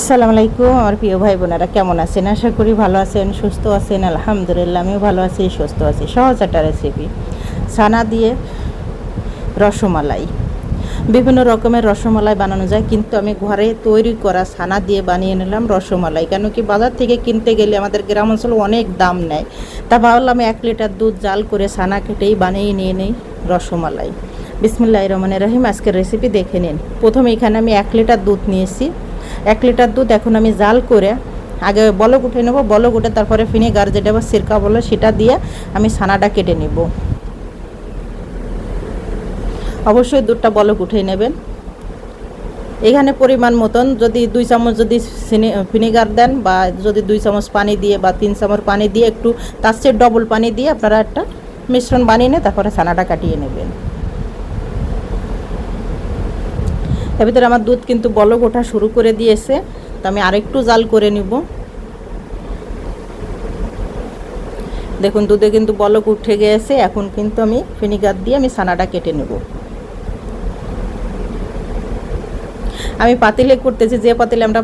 আসসালামু আলাইকুম, আমার প্রিয় ভাই বোনেরা কেমন আছেন? আশা করি ভালো আছেন, সুস্থ আছেন, আলহামদুলিল্লাহ আমিও ভালো আছি, সুস্থ আছি। সহজ একটা রেসিপি ছানা দিয়ে রসমালাই। বিভিন্ন রকমের রসমালাই বানানো যায়, কিন্তু আমি ঘরে তৈরি করা ছানা দিয়ে বানিয়ে নিলাম রসমালাই। কেন কি বাজার থেকে কিনতে গেলে আমাদের গ্রাম অঞ্চলে অনেক দাম নেয়। তা ভাবলাম এক লিটার দুধ জাল করে ছানা কেটেই বানিয়ে নিয়ে নিই রসমালাই। বিসমিল্লাহ রহমান রহিম, আজকের রেসিপি দেখে নিন। প্রথমে এখানে আমি এক লিটার দুধ নিয়েছি। এক লিটার দুধ এখন আমি জাল করে আগে বলক উঠে নেব, বলক উঠে তারপরে ভিনেগার যেটা বা সিরকা বলে, সেটা দিয়ে আমি ছানাটা কেটে নেব। অবশ্যই দুধটা বলক উঠে নেবেন। এখানে পরিমাণ মতন যদি দুই চামচ যদি ভিনেগার দেন বা যদি দুই চামচ পানি দিয়ে বা তিন চামচ পানি দিয়ে একটু তার চেয়ে ডবল পানি দিয়ে আপনারা একটা মিশ্রণ বানিয়ে নিয়ে তারপরে ছানাটা কাটিয়ে নেবেন। এর ভিতরে আমার দুধ কিন্তু বলক ওঠা শুরু করে দিয়েছে। তো আমি আরেকটু জাল করে নিব। দেখুন, দুধে কিন্তু বলক উঠে গিয়েছে এখন কিন্তু আমি ভিনিগার দিয়ে আমি ছানাটা কেটে নেব। আমি পাতিলে করতেছি, যে পাতিলে আমরা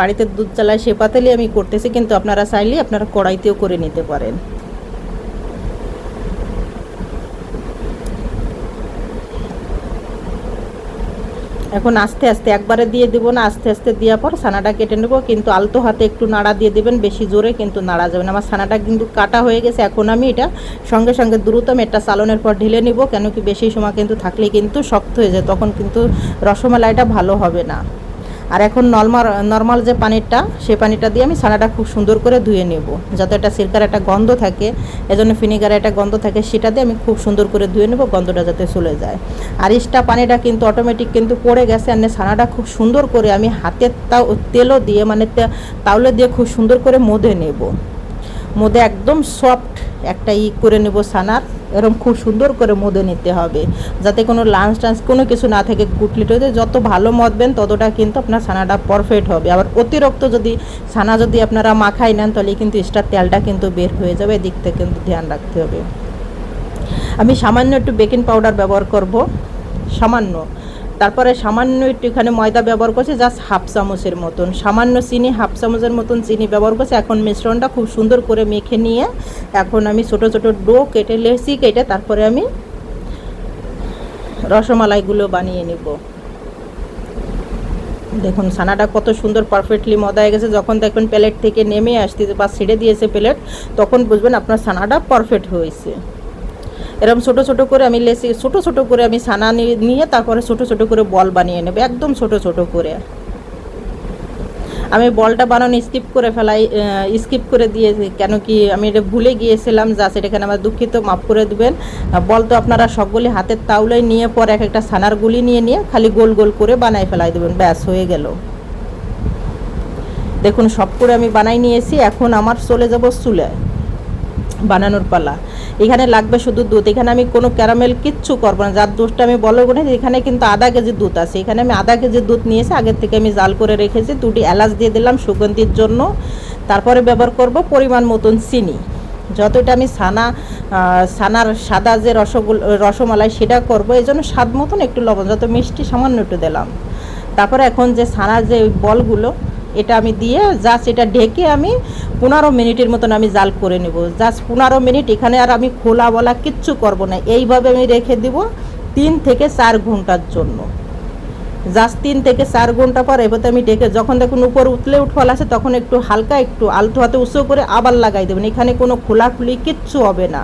বাড়িতে দুধ চালাই, সে পাতিলে আমি করতেছি। কিন্তু আপনারা চাইলে আপনারা কড়াইতেও করে নিতে পারেন। এখন আস্তে আস্তে একবারে দিয়ে দেবো না, আস্তে আস্তে দেওয়ার পর ছানাটা কেটে নেব, কিন্তু আলতো হাতে একটু নাড়া দিয়ে দেবেন, বেশি জোরে কিন্তু নাড়া যাবে না। আমার ছানাটা কিন্তু কাটা হয়ে গেছে, এখন আমি এটা সঙ্গে সঙ্গে দ্রুত আমি একটা চালনের পর ঢেলে নিব, কেন কি বেশি সময় কিন্তু থাকলে কিন্তু শক্ত হয়ে যায়, তখন কিন্তু রসমালাইটা ভালো হবে না। আর এখন নর্মাল নর্মাল যে পানিটা সেই পানিটা দিয়ে আমি ছানাটা খুব সুন্দর করে ধুয়ে নেব, যাতে একটা সিরকার একটা গন্ধ থাকে। এজন্য ফিনিগারে একটা গন্ধ থাকে, সেটা দিয়ে আমি খুব সুন্দর করে ধুয়ে নেব, গন্ধটা যাতে চলে যায়। আর ইস্টা পানিটা কিন্তু অটোমেটিক কিন্তু পড়ে গেছে, আর ছানাটা খুব সুন্দর করে আমি হাতের তাও তেলও দিয়ে মানে তাওলে দিয়ে খুব সুন্দর করে মধে নেব। মধে একদম সফট একটা ই করে নেব সানার। এরকম খুব সুন্দর করে মধে নিতে হবে। যাতে কোনো লাঞ্চ টাঞ্চ কোনো কিছু না থাকে কুটলিটোতে যত ভালো মদবেন ততটা কিন্তু আপনার ছানাটা পারফেক্ট হবে। আবার অতিরিক্ত যদি ছানা যদি আপনারা মাখাই নেন, তাহলে কিন্তু এক্সট্রা তেলটা কিন্তু বের হয়ে যাবে। এদিক থেকে কিন্তু ধ্যান রাখতে হবে। আমি সামান্য একটু বেকিং পাউডার ব্যবহার করব। সামান্য। তারপরে সামান্য একটু এখানে ময়দা ব্যবহার করছে জাস্ট হাফ চামচের মতন। সামান্য চিনি হাফ চামচের মতন চিনি ব্যবহার করছে। এখন মিশ্রণটা খুব সুন্দর করে মেখে নিয়ে এখন আমি ছোট ছোট ডো কেটে লেসি কেটে তারপরে আমি রসমালাইগুলো বানিয়ে নিব। দেখুন, ছানাটা কত সুন্দর পারফেক্টলি মজা হয়ে গেছে। যখন দেখবেন প্লেট থেকে নেমে আসতে বা ছেড়ে দিয়েছে প্লেট, তখন বুঝবেন আপনার ছানাটা পারফেক্ট হয়েছে। এরকম ছোট ছোট করে আমি লেসি, ছোট ছোট করে আমি ছানা নিয়ে তারপরে ছোট ছোট করে বল বানিয়ে নেব, একদম ছোট ছোট করে। আমি বলটা বানানো স্কিপ করে ফেলাই স্কিপ করে দিয়েছি কেন কি আমি এটা ভুলে গিয়েছিলাম যা সেটাখানে আমার দুঃখিত, মাফ করে দেবেন। বল তো আপনারা সবগুলি হাতের তাউলাই নিয়ে পর এক একটা ছানার গুলি নিয়ে নিয়ে খালি গোল গোল করে বানাই ফেলাই দেবেন, ব্যাস হয়ে গেল। দেখুন, সব করে আমি বানাই নিয়েছি, এখন আমার চলে যাব চুলায়। বানানোর পালা। এখানে লাগবে শুধু দুধ। এখানে আমি কোনো ক্যারামেল কিচ্ছু করব না। যার দুধটা আমি বলো না এখানে কিন্তু আধা কেজি দুধ আছে। এখানে আমি আধা কেজি দুধ নিয়েছি আগের থেকে আমি জাল করে রেখেছি, দুটি এলাচ দিয়ে দিলাম সুগন্ধির জন্য। তারপরে ব্যবহার করব পরিমাণ মতন চিনি। যতটা আমি ছানা ছানার সাদা যে রসগোল, রসমালাই সেটা করব, এই জন্য স্বাদ মতন একটু লবণ, যত মিষ্টি সামান্য একটু দিলাম। তারপরে এখন যে ছানার যে বলগুলো এটা আমি দিয়ে জাস্ট এটা ঢেকে আমি পনেরো মিনিটের মতন আমি জাল করে নেব। জাস্ট পনেরো মিনিট, এখানে আর আমি খোলা বলা কিচ্ছু করব না। এইভাবে আমি রেখে দিব তিন থেকে চার ঘণ্টার জন্য। জাস্ট তিন থেকে চার ঘণ্টা পর এবারে আমি ডেকে, যখন দেখুন উপর উতলে উঠফল আছে তখন একটু হালকা, একটু আলতো হাতে উঁচু করে আবার লাগাই দেবেন। এখানে কোনো খোলাখুলি কিচ্ছু হবে না।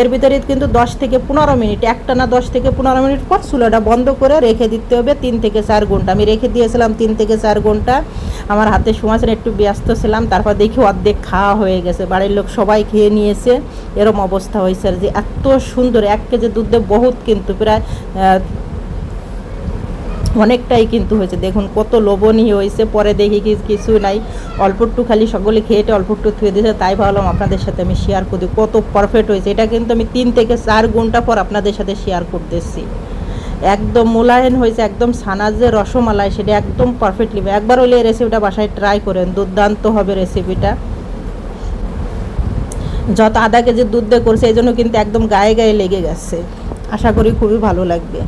এর ভিতরে কিন্তু দশ থেকে পনেরো মিনিট, একটা না দশ থেকে পনেরো মিনিট পর চুলাটা বন্ধ করে রেখে দিতে হবে তিন থেকে চার ঘণ্টা। আমি রেখে দিয়েছিলাম তিন থেকে চার ঘণ্টা। আমার হাতে সময় একটু ব্যস্ত ছিলাম, তারপর দেখি অর্ধেক খাওয়া হয়ে গেছে। বাড়ির লোক সবাই খেয়ে নিয়েছে। এরম অবস্থা হয়েছে আর যে এত সুন্দর, এক কেজি দুধে বহুত কিন্তু, প্রায় অনেকটাই কিন্তু হয়েছে। দেখুন, কত লোভনীয় হয়েছে, পরে দেখি কি কিছু নাই। অল্প একটু খালি সকলে খেয়েটে অল্প একটু থুয়ে দিয়েছে। তাই ভাবলাম আপনাদের সাথে আমি শেয়ার করি। কত পারফেক্ট হয়েছে। এটা কিন্তু আমি তিন থেকে চার ঘণ্টা পর আপনাদের সাথে শেয়ার করতেছি। একদম মোলায়েন হয়েছে, একদম সানার যে রসমালাই, সেটা একদম পারফেক্টলি একবার হলে এই রেসিপিটা বাসায় ট্রাই করেন। দুর্দান্ত হবে রেসিপিটা যত আধা কেজি দুধ দিয়ে করছে, এই জন্য কিন্তু একদম গায়ে গায়ে লেগে গেছে। আশা করি খুবই ভালো লাগবে।